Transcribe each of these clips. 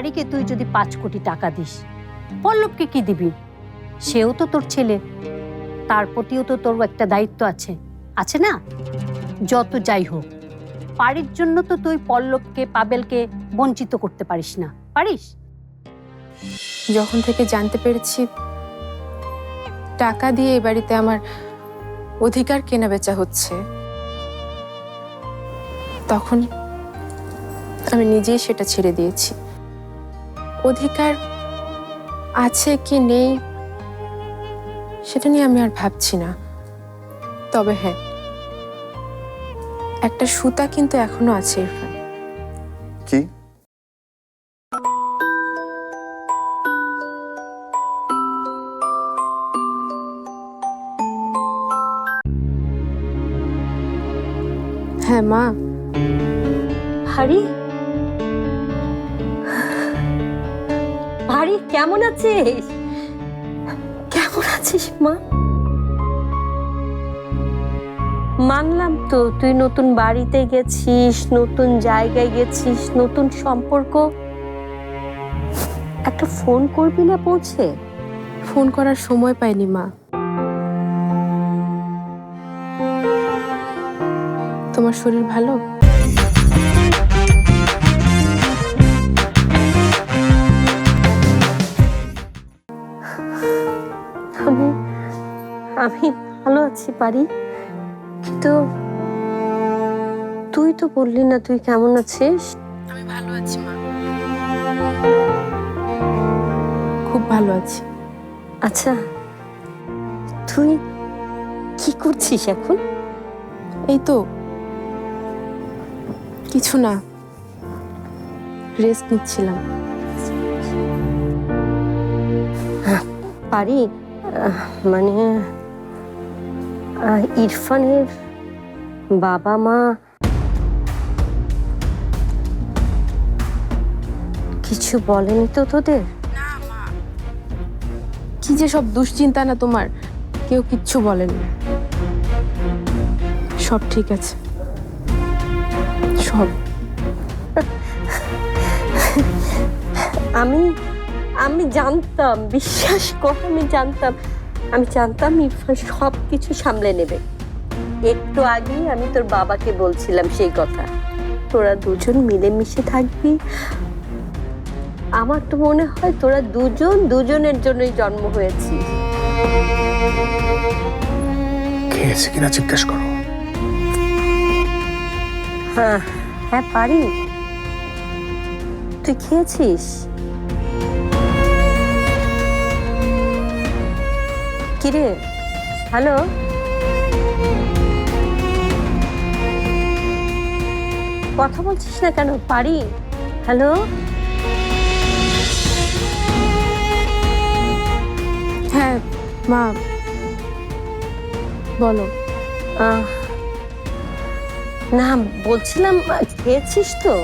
পারিকে তুই যদি পাঁচ কোটি টাকা দিস, পল্লবকে কি দিবি? সেও তো তোর ছেলে। তার প্রতিও তো তোর একটা দায়িত্ব আছে। আছে না? যত যাই হোক পারির জন্য তো তুই পল্লবকে, পাবেলকে বঞ্চিত করতে পারিস না। পারিস? যখন থেকে জানতে পেরেছি, টাকা দিয়ে এই বাড়িতে আমার অধিকার কেনা বেচা হচ্ছে, তখন আমি নিজেই সেটা ছেড়ে দিয়েছি। অধিকার আছে কি নেই সেটা নিয়ে আমি আর ভাবছি না। তবে হ্যাঁ একটা সুতা কিন্তু এখনও আছে ইরফান কি? হ্যাঁ মা। ভারি ভারি কেমন আছিস? কেমন আছিস মা? মানলাম তো তুই নতুন বাড়িতে গেছিস নতুন জায়গায় গেছিস নতুন সম্পর্ক। একটা ফোন করবি না পৌঁছে? ফোন করার সময় পাইনি মা। তোমার শরীর ভালো? আমি আমি ভালো আছি পারি। কিন্তু তুই তো বললি না তুই কেমন আছিস? আমি ভালো আছি মা। খুব ভালো আছি। আচ্ছা তুই কি করছিস এখন? এই তো কিছু না রেস্ট নিচ্ছিলাম। পারি। আহ, মানে ইরফানের বাবা মা। কিছু বলেনি তো তোদের? কি যে সব দুশ্চিন্তা না তোমার? কেউ কিচ্ছু বলেনি। সব ঠিক আছে। সব। আমি আমি জানতাম বিশ্বাস কর আমি জানতাম। আমি জানতাম ইরফান সব কিছু সামলে নেবে। একটু আগেই আমি তোর বাবাকে বলছিলাম সেই কথা। তোরা দুজন মিলেমিশে থাকবি। আমার তো মনে হয় তোরা দুজন দুজনের জন্যই জন্ম হয়েছি। খেয়েছে কিনা জিজ্ঞেস করো। হ্যাঁ হ্যাঁ পারি। তুই খেয়েছিস? কিরে? হ্যালো? কথা বলছিস না কেন? পারি। হ্যালো? হ্যাঁ মা। বলো। না বলছিলাম খেয়েছিস তো?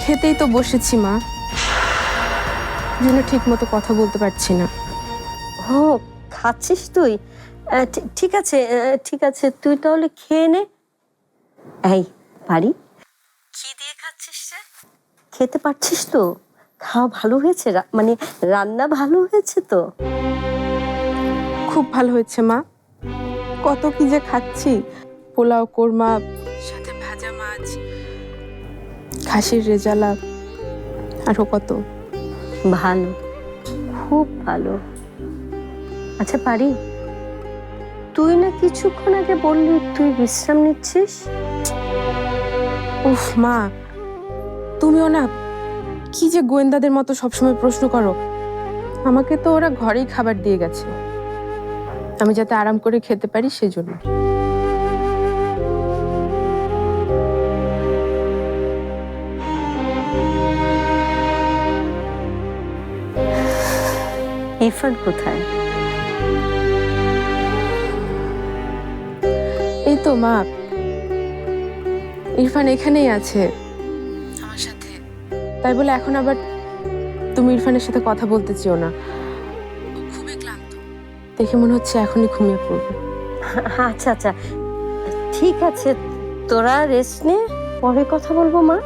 খেতেই তো বসেছি মা। জন্য ঠিক মতো কথা বলতে পারছি না। ও খাচ্ছিস তুই? ঠিক আছে ঠিক আছে তুই তাহলে খেয়ে নে। এই পারি কি দিয়ে খাচ্ছিস রে? খেতে পারছিস তো? খাওয়া ভালো হয়েছে? মানে রান্না ভালো হয়েছে তো? খুব ভালো হয়েছে মা। কত কি যে খাচ্ছি। পোলাও কোরমা সাথে ভাজা মাছ খাসির রেজালা আরও কত। ভালো খুব ভালো। আচ্ছা পারি? তুই না কিছুক্ষণ আগে বললি তুই বিশ্রাম নিচ্ছিস? উফ মা তুমিও না কি যে গোয়েন্দাদের মতো সবসময় প্রশ্ন করো। আমাকে তো ওরা ঘরেই খাবার দিয়ে গেছে। আমি যাতে আরাম করে খেতে পারি সেজন্য। ইরফান কোথায়? তো মা। ইরফান এখানেই আছে। আমার সাথে। তাই বলে এখন আবার তুমি ইরফানের সাথে কথা বলতে চেও না। খুবই ক্লান্ত। দেখে মনে হচ্ছে এখনই ঘুমিয়ে পড়বে। আচ্ছা আচ্ছা। ঠিক আছে তোরা রেস্ট নে পরে কথা বলব মা।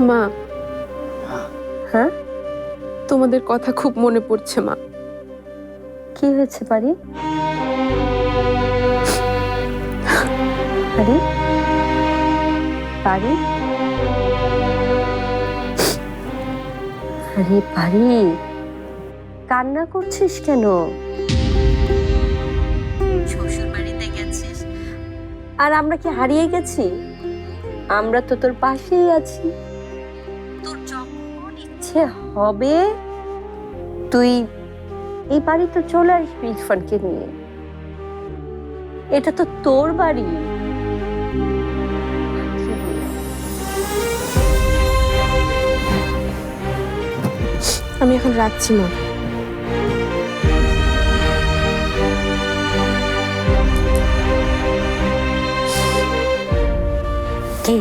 মা। হ্যাঁ? তোমাদের কথা খুব মনে পড়ছে মা। কি হয়েছে পারি? পারি? আরে পারি। কান্না করছিস কেন? শ্বশুর বাড়িতে গেছিস। আর আমরা কি হারিয়ে গেছি? আমরা তো তোর পাশেই আছি। তোর যখন ইচ্ছে হবে তুই এই বাড়ি তো চলে আসবি ইরফানকে নিয়ে। এটা তো তোর বাড়ি। আমি এখন রাখছি মা। কি?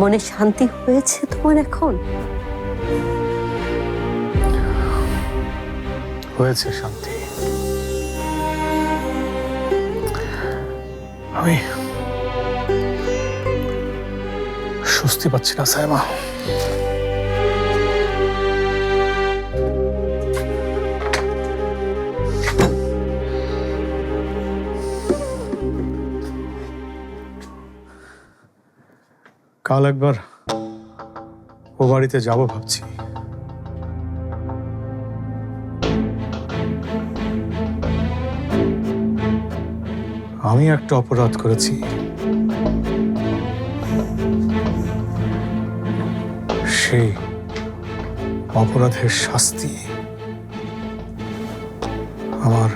মনে শান্তি হয়েছে তোমার এখন? হয়েছে শান্তি। আমি স্বস্তি পাচ্ছি না সাইমা কাল একবার ও বাড়িতে যাব ভাবছি। আমি একটা অপরাধ করেছি। সেই অপরাধের শাস্তি আমার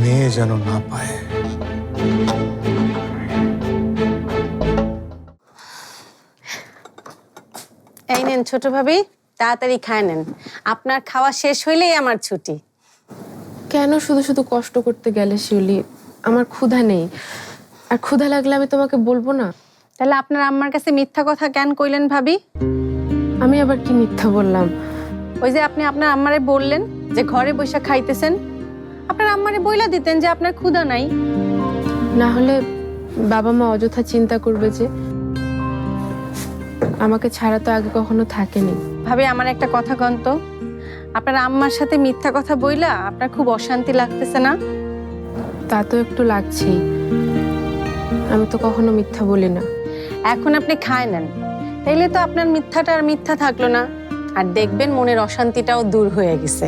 মেয়ে যেন না পায়। এই নেন ছোট ভাবি তাড়াতাড়ি খায় নেন। আপনার খাওয়া শেষ হইলেই আমার ছুটি। কেন শুধু শুধু কষ্ট করতে গেলে শিউলি? আমার ক্ষুধা নেই। আর ক্ষুধা লাগলে আমি তোমাকে বলব না? তাহলে আপনার আম্মার কাছে মিথ্যা কথা কেন কইলেন ভাবি? আমি আবার কি মিথ্যা বললাম? ওই যে আপনি আপনার আম্মারে বললেন যে ঘরে বসে খাইতেছেন। আপনার আম্মারে বইলা দিতেন যে আপনার ক্ষুধা নাই। না হলে বাবা মা অযথা চিন্তা করবে যে আমাকে ছাড়া তো আগে কখনো থাকেনি। ভাবি আমার একটা কথা কন তো। আপনার আম্মার সাথে মিথ্যা কথা বইলা আপনার খুব অশান্তি লাগতেছে না? তা তো একটু লাগছেই। আমি তো কখনো মিথ্যা বলি না। এখন আপনি খায় নেন। তাইলে তো আপনার মিথ্যাটা আর মিথ্যা থাকল না। আর দেখবেন মনের অশান্তিটাও দূর হয়ে গেছে।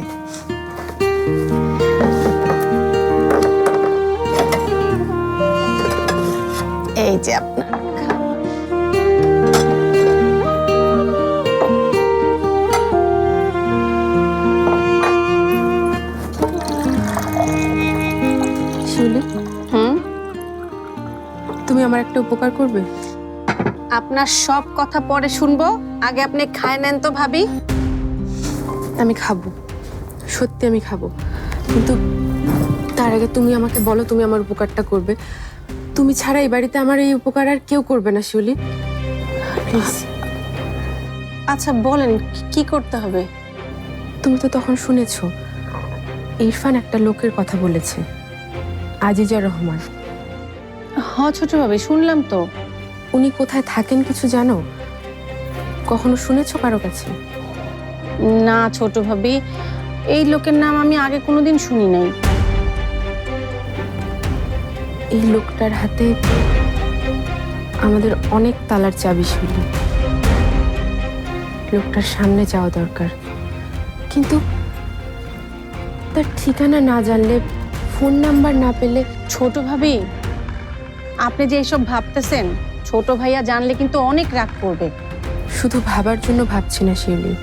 এই যে আপনার আমার একটা উপকার করবে? আপনার সব কথা পরে শুনব। আগে আপনি খায় নেন তো ভাবি। আমি খাব। সত্যি আমি খাব। কিন্তু তার আগে তুমি আমাকে বলো তুমি আমার উপকারটা করবে। তুমি ছাড়া এই বাড়িতে আমার এই উপকার আর কেউ করবে না শিউলি। প্লিজ আচ্ছা বলেন কি- কি করতে হবে? তুমি তো তখন শুনেছো ইরফান একটা লোকের কথা বলেছে আজিজা রহমান। হ ছোট ভাবি শুনলাম তো। উনি কোথায় থাকেন কিছু জানো? কখনো শুনেছো কারও কাছে? না ছোট ভাবি এই লোকের নাম আমি আগে কোনোদিন শুনি নাই। এই লোকটার হাতে আমাদের অনেক তালার চাবি শুলি লোকটার সামনে যাওয়া দরকার। কিন্তু তার ঠিকানা না জানলে ফোন নাম্বার না পেলে ছোট ভাবি আপনি যে এইসব ভাবতেছেন ছোট ভাইয়া জানলে কিন্তু অনেক রাগ করবে। শুধু ভাবার জন্য ভাবছি না শিউলি।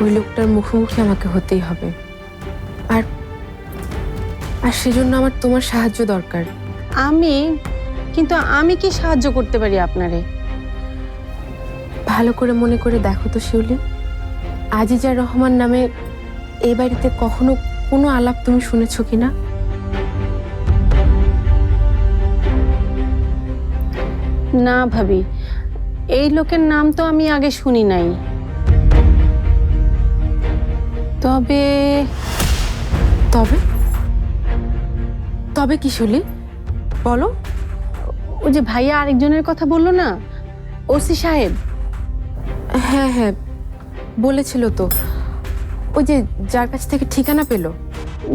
ওই লোকটার মুখোমুখি আমাকে হতেই হবে। আর আর সেজন্য আমার তোমার সাহায্য দরকার। আমি কিন্তু আমি কি সাহায্য করতে পারি আপনারে? ভালো করে মনে করে দেখো তো শিউলি। আজিজা রহমান নামে এই বাড়িতে কখনো কোনো আলাপ তুমি শুনেছো কিনা? না ভাবি। এই লোকের নাম তো আমি আগে শুনি নাই। তবে তবে? তবে কি শিউলি বলো। ওই যে ভাইয়া আরেকজনের কথা বলল না? ওসি সাহেব। হ্যাঁ হ্যাঁ বলেছিল তো। ওই যে যার কাছ থেকে ঠিকানা পেল।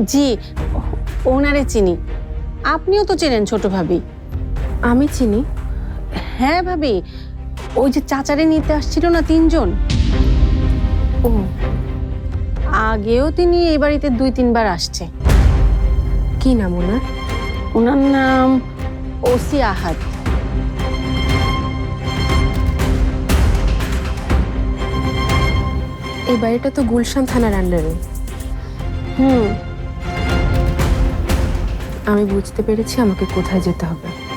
জি ওনারে চিনি। আপনিও তো চেনেন ছোট ভাবি। আমি চিনি। হ্যাঁ ভাবি ওই যে চাচারে নিতে আসছিল না তিনজন। ও আগেও তিনি এই বাড়িতে দুই তিনবার আসছে। কি নাম ওনার? ওনার নাম ওসি আহাদ। এই বাড়িটা তো গুলশান থানার আন্ডারে। হুম। আমি বুঝতে পেরেছি আমাকে কোথায় যেতে হবে।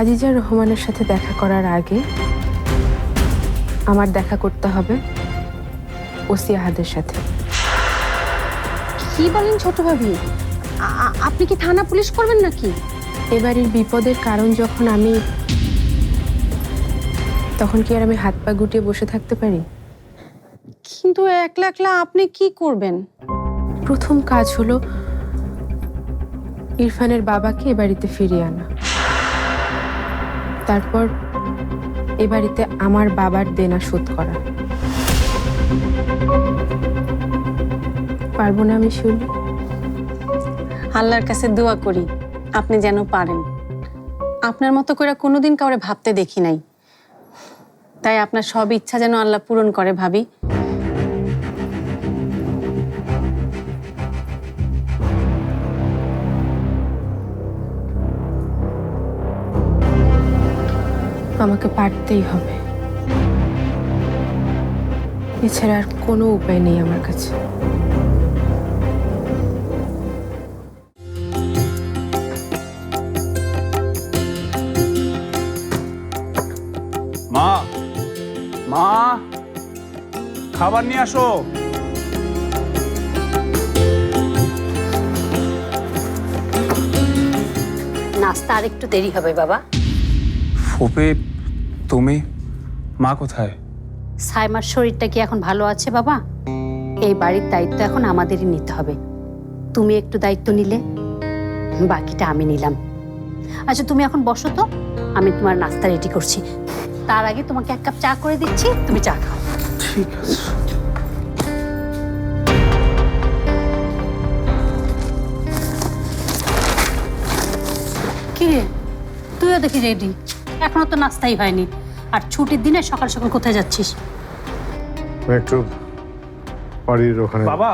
আজিজা রহমানের সাথে দেখা করার আগে আমার দেখা করতে হবে ওসি আহাদের সাথে। কি বলেন ছোট ভাবি? আপনি কি থানা পুলিশ করবেন নাকি? এবারের বিপদের কারণ যখন আমি তখন কি আর আমি হাত পা গুটিয়ে বসে থাকতে পারি? কিন্তু একলা একলা আপনি কি করবেন? প্রথম কাজ হলো ইরফানের বাবাকে এ বাড়িতে ফিরিয়ে আনা। তারপর এ বাড়িতে আমার বাবার দেনা শোধ করা। পারব না আমি শুনি আল্লাহর কাছে দোয়া করি, আপনি যেন পারেন। আপনার মতো করে কোনোদিন কাউরে ভাবতে দেখি নাই। তাই আপনার সব ইচ্ছা যেন আল্লাহ পূরণ করে ভাবি। আমাকে পারতেই হবে। এছাড়া আর কোনো উপায় নেই আমার কাছে। মা মা খাবার নিয়ে আসো। নাস্তা আর একটু দেরি হবে বাবা। ফুপি তুমি? মা কোথায়? সাইমার শরীরটা কি এখন ভালো আছে বাবা? এই বাড়ির দায়িত্ব এখন আমাদেরই নিতে হবে। তুমি একটু দায়িত্ব নিলে বাকিটা আমি নিলাম। আচ্ছা তুমি এখন বসো তো। আমি তোমার নাস্তা রেডি করছি। তার আগে তোমাকে এক কাপ চা করে দিচ্ছি তুমি চা খাও। ঠিক আছে। কি রে তুইও দেখি রেডি? এখনও তো নাস্তাই হয়নি। আর ছুটির দিনে সকাল সকাল কোথায় যাচ্ছিস? একটু বাড়ির ওখানে। বাবা!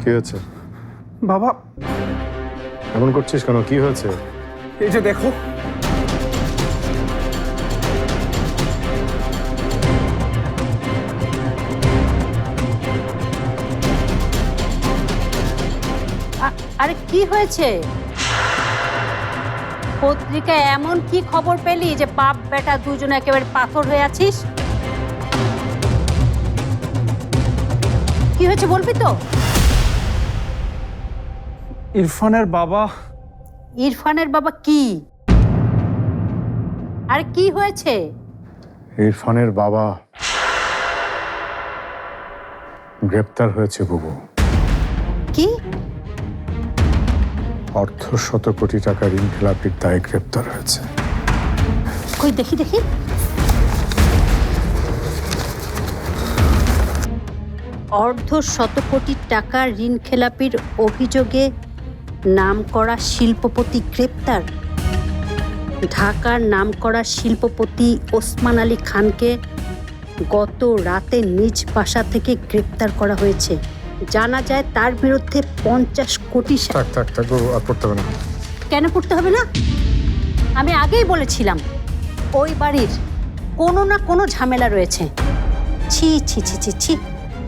কি হয়েছে? বাবা! এমন করছিস কেন? কি হয়েছে? এই যে দেখো। আরে কি হয়েছে? পত্রিকায় এমন কি খবর পেলি যে বাপ বেটা দুজনে একেবারে পাথর হয়ে আছিস? কি হয়েছে বলবি তো? ইরফানের বাবা। ইরফানের বাবা কি? আরে কি হয়েছে? ইরফানের বাবা গ্রেপ্তার হয়েছে বুবু। অর্ধ শত কোটি টাকা ঋণ খেলাপির দায়ে গ্রেপ্তার হয়েছে। কই, দেখি দেখি। অর্ধ শত কোটি টাকা ঋণ খেলাপির অভিযোগে নাম করা শিল্পপতি গ্রেপ্তার। ঢাকার নাম করা শিল্পপতি ওসমান আলী খানকে গত রাতে নিজ বাসা থেকে গ্রেপ্তার করা হয়েছে। জানা যায় তার বিরুদ্ধে পঞ্চাশ কোটি সা- থাক থাক থাক বাবু আর পড়তে হবে না। কেন পড়তে হবে না? আমি আগেই বলেছিলাম ওই বাড়ির কোনো না কোনো ঝামেলা রয়েছে। ছি ছি ছি ছি ছি।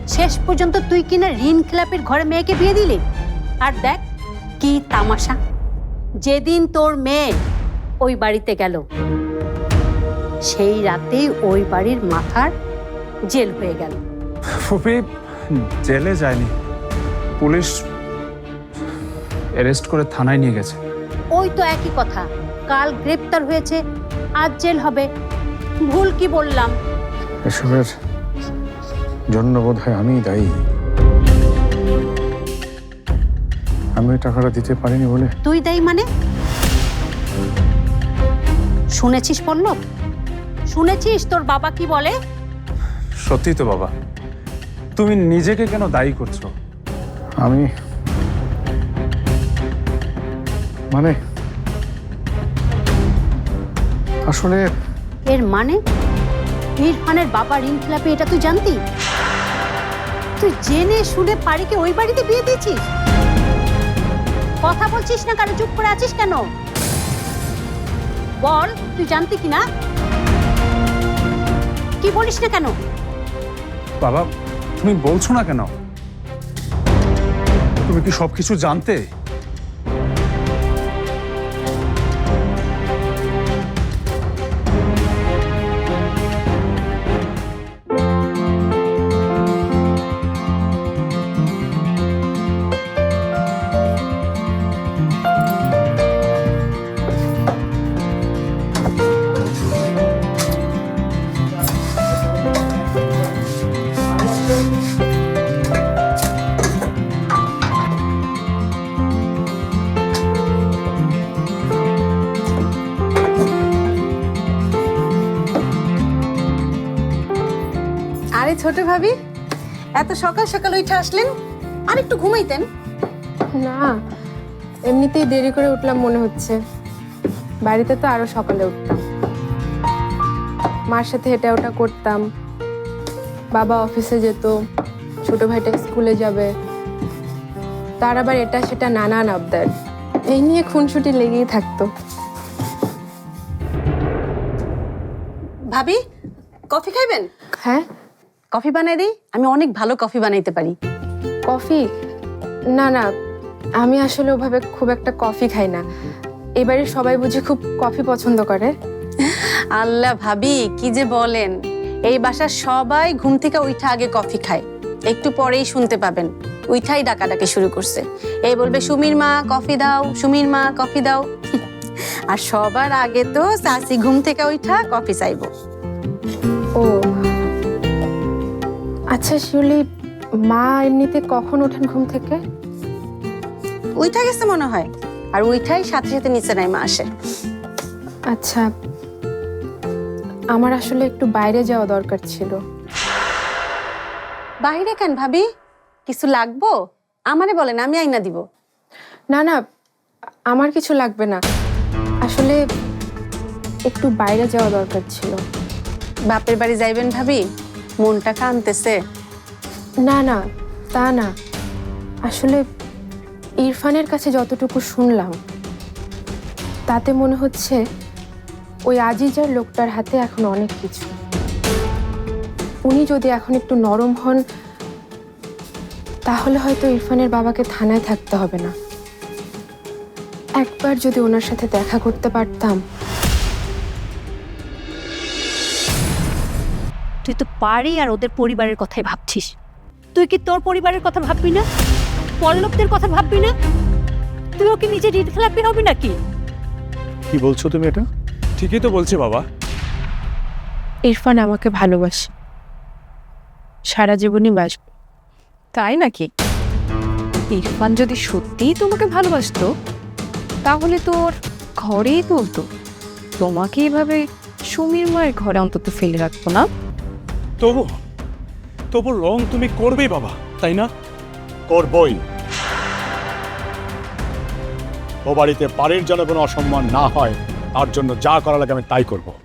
শেষ পর্যন্ত তুই কিনা ঋণ খেলাপির ঘরে মেয়েকে বিয়ে দিলি? আর দেখ কি তামাশা। যেদিন তোর মেয়ে ওই বাড়িতে গেল সেই রাতেই ওই বাড়ির মাথার জেল হয়ে গেল। ফুপি জেলে যায়নি। পুলিশ অ্যারেস্ট করে থানায় নিয়ে গেছে। ওই তো একই কথা। কাল গ্রেপ্তার হয়েছে আজ জেল হবে। ভুল কি বললাম? এসবের জন্য বোধ হয় আমিই দায়ী। আমি ওই টাকাটা দিতে পারিনি বলে। তুই দেই মানে? শুনেছিস পল্লব? শুনেছিস তোর বাবা কি বলে? সত্যি তো বাবা। তুমি নিজেকে কেন দায়ী করছ? আমি মানে আসলে এর মানে? ইরফানের বাবা ঋণ খেলাপি এটা তুই জানতি? তুই জেনে শুনে পারিকে ওই বাড়িতে বিয়ে দিয়েছিস? কথা বলছিস না কারও চুপ করে আছিস কেন? বল তুই জানতি কি না কি বলিস না কেন? বাবা তুমি বলছো না কেন? তুমি কি সবকিছু জানতে ছোট ভাবি এত সকাল সকাল উঠে আসলেন আর একটু ঘুমাইতেন। না এমনিতেই দেরি করে উঠলাম মনে হচ্ছে। বাড়িতে তো আরও সকালে উঠতাম। মার সাথে এটা ওটা করতাম। বাবা অফিসে যেত ছোট ভাইটা স্কুলে যাবে। তার আবার এটা সেটা নানান আবদার। এই নিয়ে খুনসুটি লেগেই থাকতো। ভাবি কফি খাইবেন? হ্যাঁ? কফি বানাই দিই? আমি অনেক ভালো কফি বানাইতে পারি। কফি? না না আমি আসলে ওভাবে খুব একটা কফি খাই না। এবারে সবাই বুঝি খুব কফি পছন্দ করে। আল্লাহ ভাবি কি যে বলেন। এই বাসার সবাই ঘুম থেকে উঠা আগে কফি খায়। একটু পরেই শুনতে পাবেন। উইঠাই ডাকাডাকি শুরু করছে। এই বলবে সুমির মা কফি দাও সুমির মা কফি দাও। আর সবার আগে তো সাসি ঘুম থেকে উঠা কফি চাইব। ও আচ্ছা শিউলি মা এমনিতে কখন ওঠেন ঘুম থেকে? উইঠা গেছে মনে হয়। আর উইঠাই সাথে সাথে নিচে নাই মা আসে। আচ্ছা আমার আসলে একটু বাইরে যাওয়া দরকার ছিল। বাইরে কেন ভাবি? কিছু লাগবো? আমারে বলেন আমি আইনা দিব। না না আমার কিছু লাগবে না। আসলে একটু বাইরে যাওয়া দরকার ছিল। বাপের বাড়ি যাইবেন ভাবি? মনটা কানতেছে? না না, তা না। আসলে ইরফানের কাছে যতটুকু শুনলাম, তাতে মনে হচ্ছে ওই আজিজার লোকটার হাতে এখন অনেক কিছু। উনি যদি এখন একটু নরম হন, তাহলে হয়তো ইরফানের বাবাকে থানায় থাকতে হবে না। একবার যদি ওনার সাথে দেখা করতে পারতাম তুই তো পারি আর ওদের পরিবারের কথাই ভাবছিস। তুই কি তোর পরিবারের কথা ভাববি না? পল্লবদের কথা ভাববি না? তুই ওকে নিজে ঋণ খেলাপি হবি নাকি? কি বলছো তুমি এটা? ঠিকই তো বলছি বাবা। ইরফান আমাকে ভালোবাসে। সারা জীবনই বাসবে তাই নাকি? ইরফান যদি সত্যিই তোমাকে ভালোবাসতো তাহলে তোর ঘরেই তুলতো। তোমাকে এভাবে সুমির মায়ের ঘরে অন্তত ফেলে রাখতো না? তবু তবু রং তুমি করবেই বাবা, তাই না? করবই। ও বাড়িতে বাড়ির যেন কোনো অসম্মান না হয়, তার জন্য যা করা লাগে আমি তাই করব।